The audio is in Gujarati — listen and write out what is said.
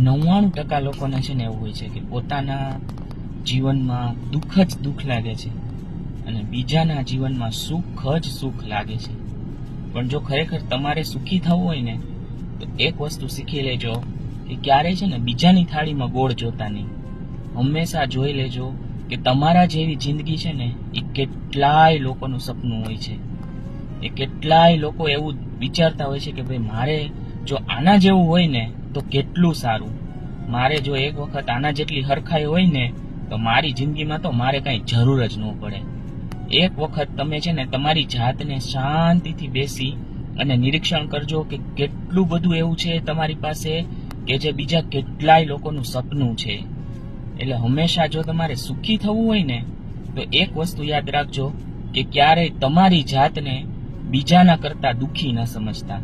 નવ્વાણું ટકા લોકોને છે ને એવું હોય છે કે પોતાના જીવનમાં દુઃખ જ દુઃખ લાગે છે અને બીજાના જીવનમાં સુખ જ સુખ લાગે છે. પણ જો ખરેખર તમારે સુખી થવું હોય ને, તો એક વસ્તુ શીખી લેજો કે ક્યારેય છે ને બીજાની થાળીમાં ગોળ જોતા નહીં. હંમેશા જોઈ લેજો કે તમારા જેવી જિંદગી છે ને, એ કેટલાય લોકોનું સપનું હોય છે. એ કેટલાય લોકો એવું વિચારતા હોય છે કે ભાઈ મારે જો આના જેવું હોય ને તો કેટલું સારું? મારે જો એક વખત આના જેટલી હરખાઈ હોય ને, તો મારી જિંદગીમાં તો મારે કાંઈ જરૂર જ ન પડે. એક વખત તમે છે ને તમારી જાતને શાંતિથી બેસી અને નિરીક્ષણ કરજો કે કેટલું બધું એવું છે તમારી પાસે કે જે બીજા કેટલાય લોકોનું સપનું છે. એટલે હંમેશા જો તમારે સુખી થવું હોય ને, તો એક વસ્તુ યાદ રાખજો કે ક્યારેય તમારી જાતને બીજાના કરતાં દુઃખી ન સમજતા.